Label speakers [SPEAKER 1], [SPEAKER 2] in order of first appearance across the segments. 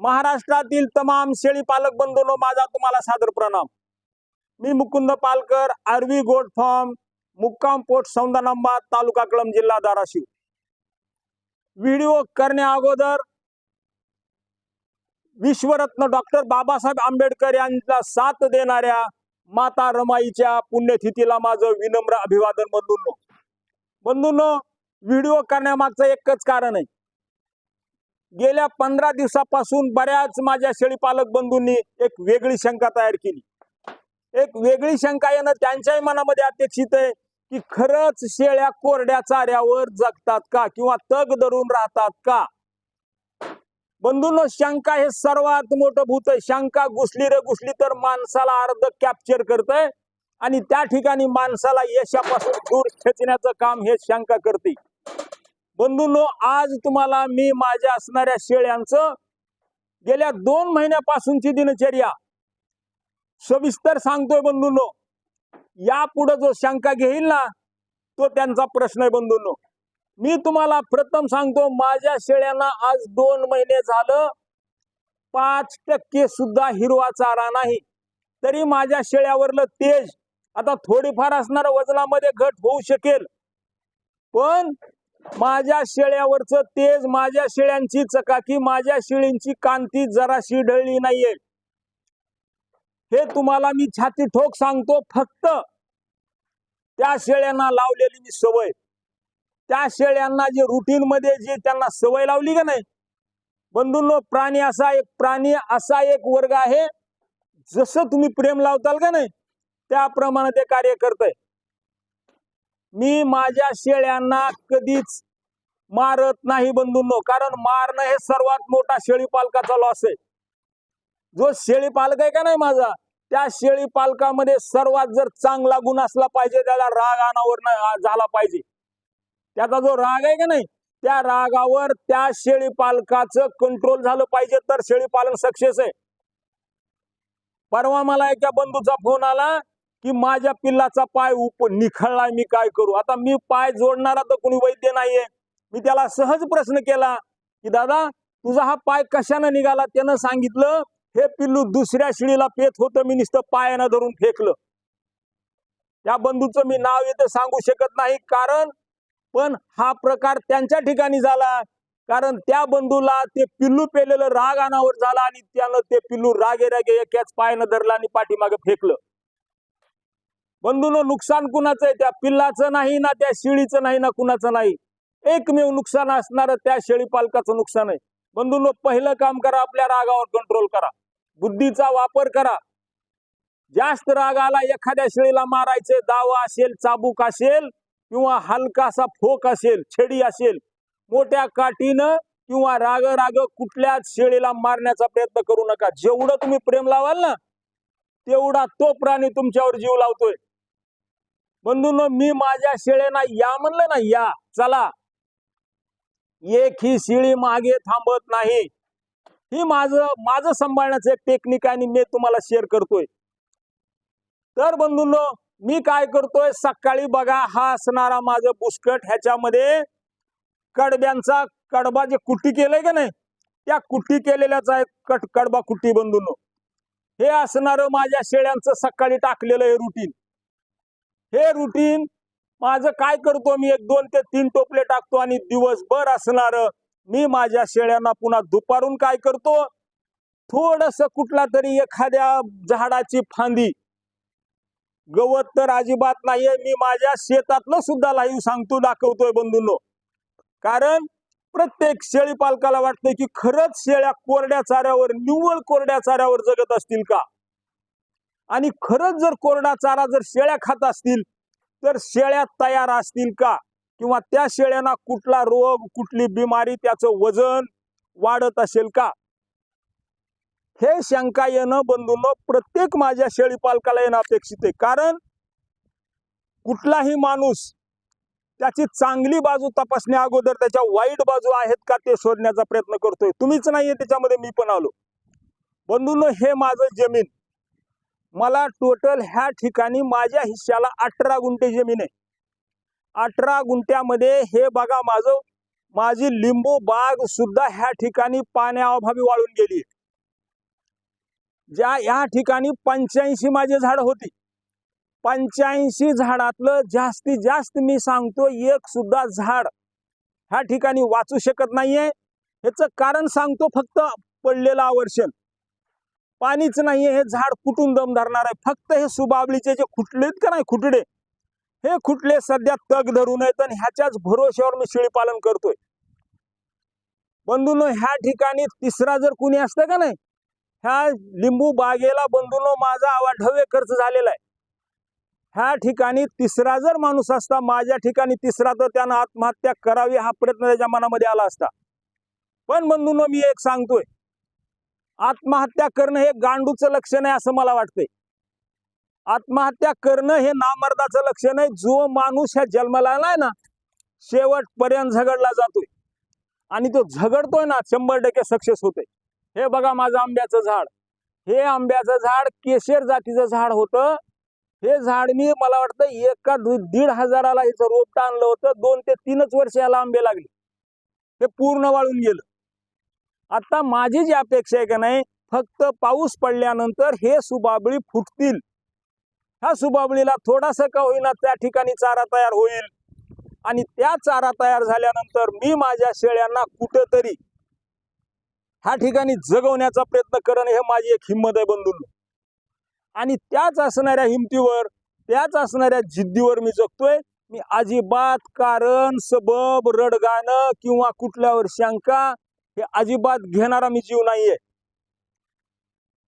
[SPEAKER 1] महाराष्ट्रातील तमाम शेळी पालक बंधूंनो माझा तुम्हाला सादर प्रणाम. मी Mukund Palkar RV goat farm मुक्काम पोट सौंदानांबा तालुका कळम जिल्हा धाराशिव. व्हिडिओ करण्या अगोदर विश्वरत्न डॉक्टर बाबासाहेब आंबेडकर यांचा साथ देणाऱ्या माता रमाईच्या पुण्यतिथीला माझं विनम्र अभिवादन बंधूंनो. बंधूंनो व्हिडिओ करण्यामागचं एकच कारण आहे. गेल्या पंधरा दिवसापासून बऱ्याच माझ्या शेळीपालक बंधूंनी एक वेगळी शंका तयार केली. एक वेगळी शंका येणं त्यांच्याही मनामध्ये अपेक्षित आहे की खरंच शेळ्या कोरड्या चाऱ्यावर जगतात का किंवा तग धरून राहतात का? बंधूंनो शंका हे सर्वात मोठं भूत आहे. शंका घुसली रे घुसली तर माणसाला अर्ध कॅप्चर करतय आणि त्या ठिकाणी माणसाला यशापासून दूर खेचण्याचं काम हे शंका करते. बंधूंनो आज तुम्हाला मी माझ्या असणाऱ्या शेळ्यांचं गेल्या दोन महिन्यापासूनची दिनचर्या सविस्तर सांगतोय बंधूंनो. यापुढे जो शंका घेईल ना तो त्यांचा प्रश्न आहे बंधूंनो. मी तुम्हाला प्रथम सांगतो माझ्या शेळ्यांना आज दोन महिने झालं पाच टक्के सुद्धा हिरवा चारा नाही. तरी माझ्या शेळ्यावरलं तेज आता थोडीफार असणार वजनामध्ये घट होऊ शकेल. पण माझ्या शेळ्यावरचं तेज माझ्या शेळ्यांची चकाकी माझ्या शेळींची कांती जराशी ढळली नाहीये. हे तुम्हाला मी छाती ठोक सांगतो फक्त त्या शेळ्यांना लावलेली मी सवय. त्या शेळ्यांना जे रुटीन मध्ये जे त्यांना सवय लावली का नाही? बंधूंनो प्राणी असा एक प्राणी असा एक वर्ग आहे जसं तुम्ही प्रेम लावताल का नाही त्याप्रमाणे ते कार्य करतंय. मी माझ्या शेळ्यांना कधीच मारत नाही बंधूंनो. कारण मारणं हे सर्वात मोठा शेळी पालकाचा लॉस आहे. जो शेळी पालक आहे का नाही माझा त्या शेळी पालकामध्ये सर्वात जर चांगला गुण असला पाहिजे त्याला राग अनावर झाला पाहिजे. त्याचा जो राग आहे का नाही त्या रागावर त्या शेळी पालकाचं कंट्रोल झालं पाहिजे तर शेळी पालन सक्सेस आहे. परवा मला एका बंधूचा फोन आला की माझ्या पिल्लाचा पाय उप निखळलाय मी काय करू? आता मी पाय जोडणारा तर कोणी वैद्य नाहीये. मी त्याला सहज प्रश्न केला की दादा तुझा हा पाय कशानं निघाला? त्यानं सांगितलं हे पिल्लू दुसऱ्या शिळीला पेत होतं मी नुसतं पायानं धरून फेकलं. त्या बंधूचं मी नाव इथं सांगू शकत नाही कारण पण हा प्रकार त्यांच्या ठिकाणी झाला. कारण त्या बंधूला ते पिल्लू पेलेलं राग अनावर झाला आणि त्यानं ते पिल्लू रागे रागे एकाच पायानं धरलं आणि पाठीमागे फेकलं. बंधून नुकसान कुणाचं आहे? त्या पिल्लाचं नाही ना त्या शेळीचं नाही ना कुणाचं नाही. एकमेव नुकसान असणार त्या शेळी पालकाचं नुकसान आहे. बंधूंनो पहिलं काम करा आपल्या रागावर कंट्रोल करा. बुद्धीचा वापर करा. जास्त राग आला एखाद्या शेळीला मारायचे दावा असेल चाबूक असेल किंवा हलकासा फोक असेल छेडी असेल मोठ्या काठीनं किंवा राग राग कुठल्याच शेळीला मारण्याचा प्रयत्न करू नका. जेवढं तुम्ही प्रेम लावाल ना तेवढा तो प्राणी तुमच्यावर जीव लावतोय. बंधूंनो मी माझ्या शेळ्यांना या म्हणलं ना या चला. एक ही शिळी मागे थांबत नाही. ही माझं माझं सांभाळण्याचं एक टेक्निक आहे आणि मी तुम्हाला शेअर करतोय. तर बंधूंनो मी काय करतोय सकाळी बघा हा असणारा माझं बुस्कट ह्याच्यामध्ये कडब्यांचा कडबा जे कुट्टी केलंय का नाही त्या कुट्टी केलेल्याचा आहे कट कडबा कुट्टी बंधूंनो. हे असणार माझ्या शेळ्यांचं सकाळी टाकलेलं आहे रुटीन हे रुटीन माझं काय करतो मी? एक दोन ते तीन टोपले टाकतो आणि दिवसभर असणार. मी माझ्या शेळ्यांना पुन्हा दुपारून काय करतो? थोडस कुठला तरी एखाद्या झाडाची फांदी. गवत तर अजिबात नाहीये. मी माझ्या शेतातलं सुद्धा लाईव्ह सांगतो दाखवतोय बंधूंनो. कारण प्रत्येक शेळी पालकाला वाटतंय की खरंच शेळ्या कोरड्या चाऱ्यावर निव्वळ कोरड्या चाऱ्यावर जगत असतील का? आणि खरंच जर कोरडा चारा जर शेळ्या खात असतील तर शेळ्या तयार असतील का? किंवा त्या शेळ्यांना कुठला रोग कुठली बिमारी त्याचं वजन वाढत असेल का? हे शंका येणं बंधून प्रत्येक माझ्या शेळी पालकाला येणं अपेक्षित आहे. कारण कुठलाही माणूस त्याची चांगली बाजू तपासण्या अगोदर त्याच्या वाईट बाजू आहेत का ते शोधण्याचा प्रयत्न करतोय. तुम्हीच नाहीये त्याच्यामध्ये मी पण आलो. बंधून हे माझं जमीन. मला टोटल ह्या ठिकाणी माझ्या हिश्श्याला अठरा गुंठे जमीन आहे. अठरा गुंठ्यामध्ये हे बघा माझं माझी लिंबू बाग सुद्धा ह्या ठिकाणी पाण्याअभावी वाळून गेली ज्या या ठिकाणी पंच्याऐंशी माझी झाड होती. पंच्याऐंशी झाडातलं जास्तीत जास्त मी सांगतो एक सुद्धा झाड ह्या ठिकाणी वाचू शकत नाहीये. ह्याचं कारण सांगतो फक्त पडलेलं आवर्षण. पाणीच नाहीये हे झाड कुठून दम धरणार आहे? फक्त हे सुबाबळीचे जे खुटलेत का नाही खुटडे? हे खुटले सध्या तग धरून आहेत आणि ह्याच्याच भरोश्यावर मी शेळी पालन करतोय. बंधूनो ह्या ठिकाणी तिसरा जर कुणी असतं का नाही ह्या लिंबू बागेला बंधूनो माझा आवाढव्य खर्च झालेला आहे. ह्या ठिकाणी तिसरा जर माणूस असता माझ्या ठिकाणी तिसरा तर त्यानं आत्महत्या करावी हा प्रयत्न त्याच्या मनामध्ये आला असता. पण बंधूनो मी एक सांगतोय. आत्महत्या करणं हे गांडूचं लक्षण आहे असं मला वाटतंय. आत्महत्या करणं हे नामर्दाचं लक्षण आहे. जो माणूस ह्या जन्माला आलाय ना शेवटपर्यंत झगडला जातोय. आणि तो झगडतोय ना शंभर टक्के सक्सेस होतोय. हे बघा माझं आंब्याचं झाड. हे आंब्याचं झाड केशर जातीचं झाड होतं. हे झाड मी मला वाटतं एका दीड हजाराला याचं रोपटं आणलं होतं. दोन ते तीनच वर्ष याला आंबे लागले. हे पूर्ण वाळून गेलं. आता माझी जी अपेक्षा आहे का नाही फक्त पाऊस पडल्यानंतर हे सुबाबळी फुटतील. ह्या सुबाबळीला थोडासा का होईना त्या ठिकाणी चारा तयार होईल. आणि त्या चारा तयार झाल्यानंतर मी माझ्या शेळ्यांना कुठंतरी ह्या ठिकाणी जगवण्याचा प्रयत्न करणं हे माझी एक हिंमत आहे बंधूंनो. आणि त्याच असणाऱ्या हिमतीवर त्याच असणाऱ्या जिद्दीवर मी जगतोय. मी अजिबात कारण सबब रडगाणं किंवा कुठल्यावर शंका हे अजिबात घेणारा मी जीव नाहीये.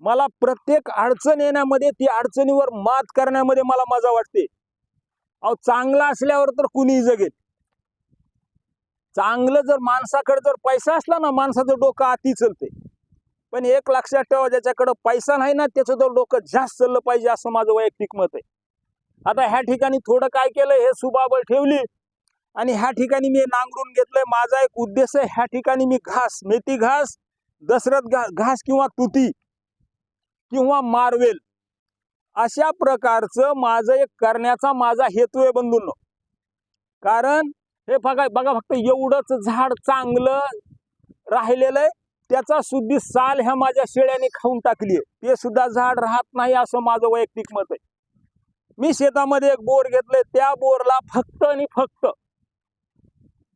[SPEAKER 1] मला प्रत्येक अडचण येण्यामध्ये ती अडचणीवर मात करण्यामध्ये मला मजा वाटते. अहो चांगला असल्यावर तर कुणीही जगेल. चांगलं जर माणसाकडे जर पैसा असला ना माणसाचं डोकं आती चलते. पण एक लक्षात ठेवा ज्याच्याकडं पैसा नाही ना त्याचं तर डोकं जास्त चाललं पाहिजे असं माझं वैयक्तिक मत आहे. आता ह्या ठिकाणी थोडं काय केलं हे सुबाबळ ठेवली. आणि ह्या ठिकाणी मी नांगरून घेतलंय. माझा एक उद्देश आहे ह्या ठिकाणी मी घास मेथी घास दशरथ घा घास किंवा तुती किंवा मार्वेल अशा प्रकारचं माझं एक करण्याचा माझा हेतू आहे बंधूंनो. कारण हे बघा बघा फक्त एवढंच झाड चांगलं राहिलेलं आहे. त्याचा सुद्धी साल ह्या माझ्या शेळ्याने खाऊन टाकली आहे. ते सुद्धा झाड राहत नाही असं माझं वैयक्तिक मत आहे. मी शेतामध्ये एक बोर घेतलंय. त्या बोरला फक्त आणि फक्त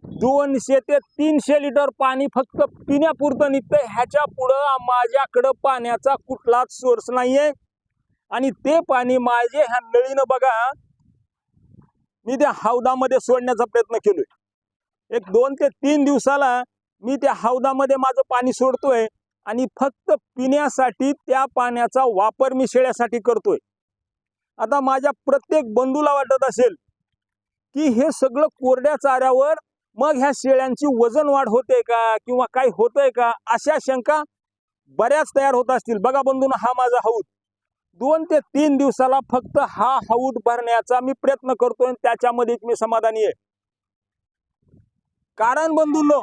[SPEAKER 1] दोनशे ते तीनशे लिटर पाणी फक्त पिण्यापुरतं निघतंय. ह्याच्या पुढं माझ्याकडं पाण्याचा कुठलाच सोर्स नाहीये. आणि ते पाणी माझे ह्या नळीनं बघा मी त्या हौदामध्ये सोडण्याचा प्रयत्न केलोय. एक दोन ते तीन दिवसाला मी त्या हौदामध्ये माझं पाणी सोडतोय आणि फक्त पिण्यासाठी त्या पाण्याचा वापर मी शेळ्यासाठी करतोय. आता माझ्या प्रत्येक बंधूला वाटत असेल की हे सगळं कोरड्या चाऱ्यावर मग ह्या शेळ्यांची वजन वाढ होते का किंवा काही होतंय का अशा शंका बऱ्याच तयार होत असतील. बघा बंधून हा माझा हौद. दोन ते तीन दिवसाला फक्त हा हौद भरण्याचा मी प्रयत्न करतोय आणि त्याच्यामध्ये मी समाधानी आहे. कारण बंधूंनो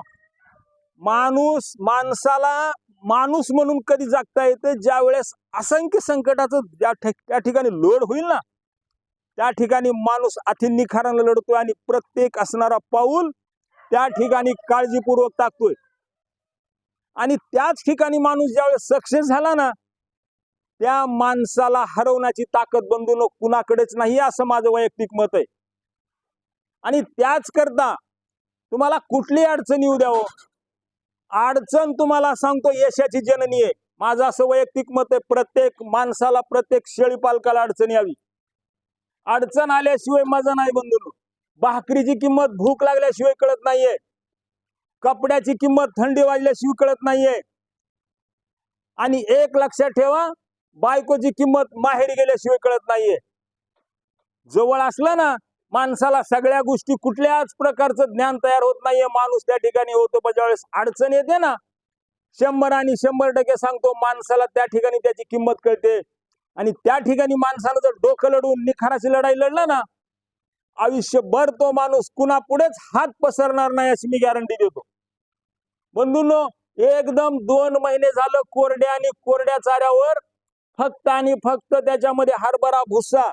[SPEAKER 1] माणूस माणसाला माणूस म्हणून कधी जागता येते? ज्या वेळेस असंख्य संकटाचं ज्या त्या ठिकाणी लोड होईल ना त्या ठिकाणी माणूस अतिनिखारानं लढतोय आणि प्रत्येक असणारा पाऊल त्या ठिकाणी काळजीपूर्वक टाकतोय आणि त्याच ठिकाणी माणूस ज्यावेळेस सक्सेस झाला ना त्या माणसाला हरवण्याची ताकद बंधून कुणाकडेच नाही असं माझं वैयक्तिक मत आहे. आणि त्याच करता तुम्हाला कुठली अडचण येऊ द्यावं. अडचण तुम्हाला सांगतो यशाची जननी आहे. माझं असं वैयक्तिक मत आहे प्रत्येक माणसाला प्रत्येक शेळी पालकाला अडचण यावी. अडचण आल्याशिवाय मजा नाही बंधू भाकरीची किंमत भूक लागल्याशिवाय कळत नाहीये. कपड्याची किंमत थंडी वाजल्याशिवाय कळत नाहीये. आणि एक लक्षात ठेवा बायकोची किंमत माहेरी गेल्याशिवाय कळत नाहीये. जवळ असलं ना माणसाला सगळ्या गोष्टी कुठल्याच प्रकारचं ज्ञान तयार होत नाहीये. माणूस त्या ठिकाणी होतो पण ज्यावेळेस अडचण येते ना शंभर आणि शंभर टक्के सांगतो माणसाला त्या ठिकाणी त्याची किंमत कळते. आणि त्या ठिकाणी माणसानं जर डोकं लढून निखाराची लढाई लढला ना आयुष्यभर तो माणूस कुणा पुढेच हात पसरणार नाही अशी मी गॅरंटी देतो. बंधूंनो एकदम दोन महिने झालं कोरड्या आणि कोरड्या चाऱ्यावर फक्त आणि फक्त त्याच्यामध्ये हरभरा भुसा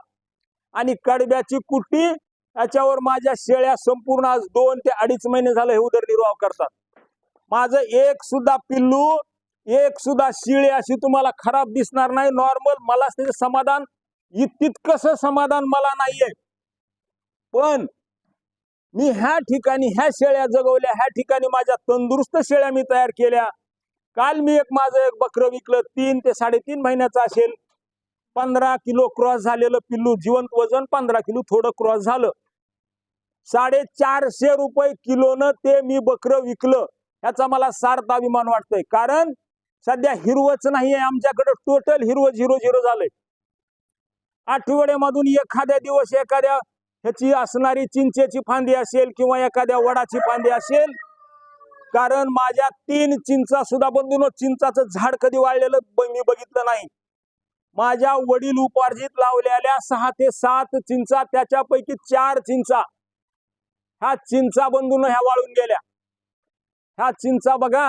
[SPEAKER 1] आणि कडब्याची कुट्टी याच्यावर माझ्या शेळ्या संपूर्ण आज दोन ते अडीच महिने झालं हे उदरनिर्वाह करतात. माझं एक सुद्धा पिल्लू एक सुद्धा शिळे अशी तुम्हाला खराब दिसणार नाही. नॉर्मल मला त्याचं समाधान इ- तितकंसं समाधान मला नाहीये. पण मी ह्या ठिकाणी ह्या शेळ्या जगवल्या ह्या ठिकाणी माझ्या तंदुरुस्त शेळ्या मी तयार केल्या. काल मी एक माझं एक बकरं विकलं तीन ते साडेतीन महिन्याचं असेल. पंधरा किलो क्रॉस झालेलं पिल्लू जिवंत वजन पंधरा किलो थोडं क्रॉस झालं. साडेचारशे रुपये किलोनं ते मी बकरं विकलं. याचा मला सार्थ अभिमान वाटतोय. कारण सध्या हिरवच नाहीये आमच्याकडे टोटल हिरव झिरो झिरो झालंय. आठवड्यामधून एखाद्या दिवस एखाद्या ह्याची असणारी चिंचेची फांदी असेल किंवा एखाद्या वडाची फांदी असेल कारण माझ्या तीन चिंचा सुद्धा बंधून चिंचाचं झाड कधी वाळलेलं मी बघितलं नाही. माझ्या वडील उपार्जित लावलेल्या सहा ते सात चिंचा त्याच्यापैकी चार चिंचा ह्या चिंचा बंधून ह्या वाळून गेल्या. ह्या चिंचा बघा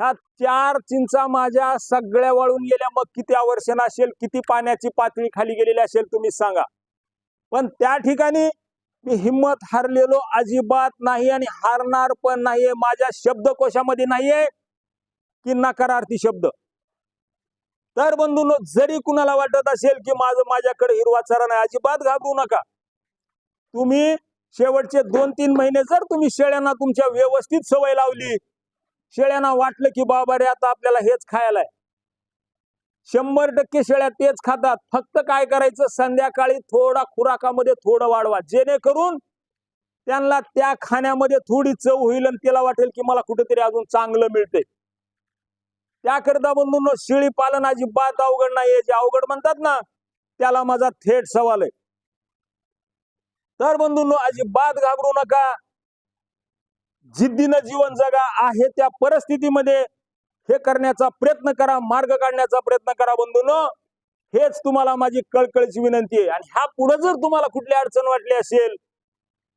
[SPEAKER 1] ह्या चार चिंचा माझ्या सगळ्या वाळून गेल्या. मग किती आवर्षण असेल किती पाण्याची पातळी खाली गेलेली असेल तुम्ही सांगा. पण त्या ठिकाणी मी हिंमत हारलेलो अजिबात नाही आणि हारणार पण नाहीये. माझ्या शब्दकोशामध्ये नाहीये की नकारार्थी शब्द. तर बंधूंनो जरी कुणाला वाटत असेल की माझं माझ्याकडे हिरवा चारा नाही अजिबात घाबरू नका. तुम्ही शेवटचे दोन तीन महिने जर तुम्ही शेळ्यांना तुमच्या व्यवस्थित सवय लावली शेळ्यांना वाटलं की बाबा रे आता आपल्याला हेच खायला आहे. शंभर टक्के शेळ्या तेच खातात. फक्त काय करायचं? संध्याकाळी थोडा खुराकामध्ये थोडं वाढवा. जेणेकरून त्यांना त्या खाण्यामध्ये थोडी चव होईल आणि त्याला वाटेल की मला कुठेतरी अजून चांगलं मिळते त्याकरता बंधूंनो शेळी पालन अजिबात अवघड नाहीये. जे अवघड म्हणतात ना त्याला माझा थेट सवाल आहे. तर बंधूंनो अजिबात घाबरू नका. जिद्दीनं जीवन जगा. आहे त्या परिस्थितीमध्ये हे करण्याचा प्रयत्न करा मार्ग काढण्याचा प्रयत्न करा बंधून. हेच तुम्हाला माझी कळकळीची विनंती आहे. आणि ह्या पुढे जर तुम्हाला कुठली अडचण वाटली असेल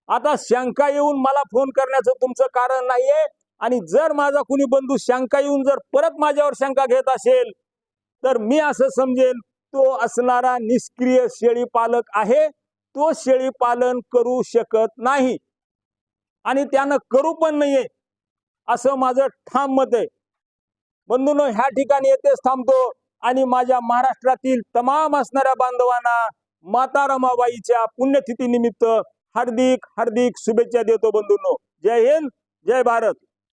[SPEAKER 1] आता शंका येऊन मला फोन करण्याचं तुमचं कारण नाहीये. आणि जर माझा कुणी बंधू शंका येऊन जर परत माझ्यावर शंका घेत असेल तर मी असं समजेन तो असणारा निष्क्रिय शेळी पालक आहे. तो शेळी पालन करू शकत नाही. आणि त्यानं करू पण नाहीये असं माझं ठाम मत आहे. बंधूनो ह्या ठिकाणी येथेच थांबतो. आणि माझ्या महाराष्ट्रातील तमाम असणाऱ्या बांधवांना माता रमाबाईच्या पुण्यतिथी निमित्त हार्दिक हार्दिक शुभेच्छा देतो बंधूंनो. जय हिंद जय भारत.